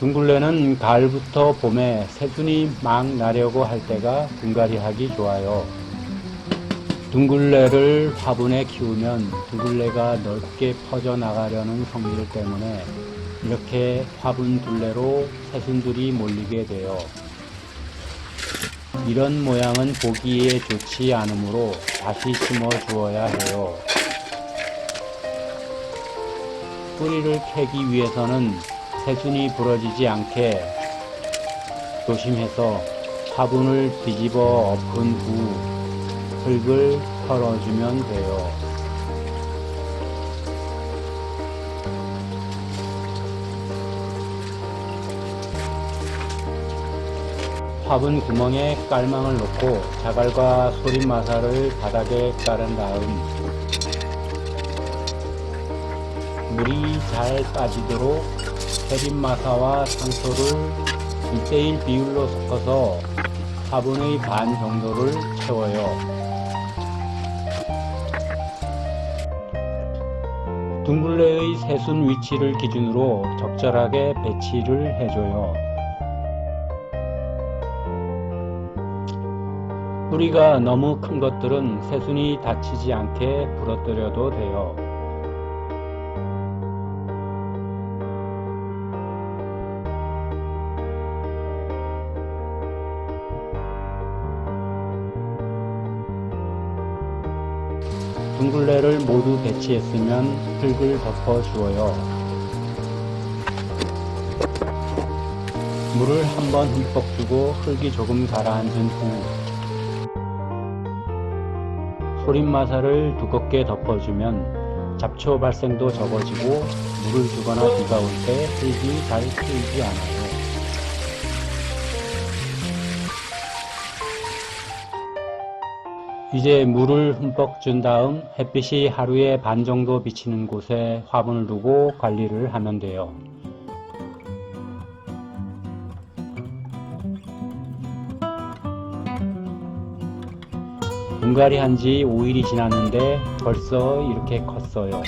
둥글레는 가을부터 봄에 새순이 막 나려고 할 때가 분갈이 하기 좋아요. 둥글레를 화분에 키우면 둥글레가 넓게 퍼져나가려는 성질 때문에 이렇게 화분 둘레로 새순들이 몰리게 돼요. 이런 모양은 보기에 좋지 않으므로 다시 심어 주어야 해요. 뿌리를 캐기 위해서는 새순이 부러지지 않게 조심해서 화분을 뒤집어 엎은 후 흙을 털어주면 돼요. 화분 구멍에 깔망을 놓고 자갈과 소림마사를 바닥에 깔은 다음 물이 잘 빠지도록 세림마사와 상토를 1대1 비율로 섞어서 화분의 반 정도를 채워요. 둥글레의 새순 위치를 기준으로 적절하게 배치를 해줘요. 뿌리가 너무 큰 것들은 새순이 다치지 않게 부러뜨려도 돼요. 둥글레를 모두 배치했으면 흙을 덮어 주어요. 물을 한 번 흠뻑 주고 흙이 조금 가라앉은 후 소림마사를 두껍게 덮어주면 잡초 발생도 적어지고 물을 주거나 비가 올 때 흙이 잘 트이지 않아요. 이제 물을 흠뻑 준 다음 햇빛이 하루에 반 정도 비치는 곳에 화분을 두고 관리를 하면 돼요. 분갈이 한 지 5일이 지났는데 벌써 이렇게 컸어요.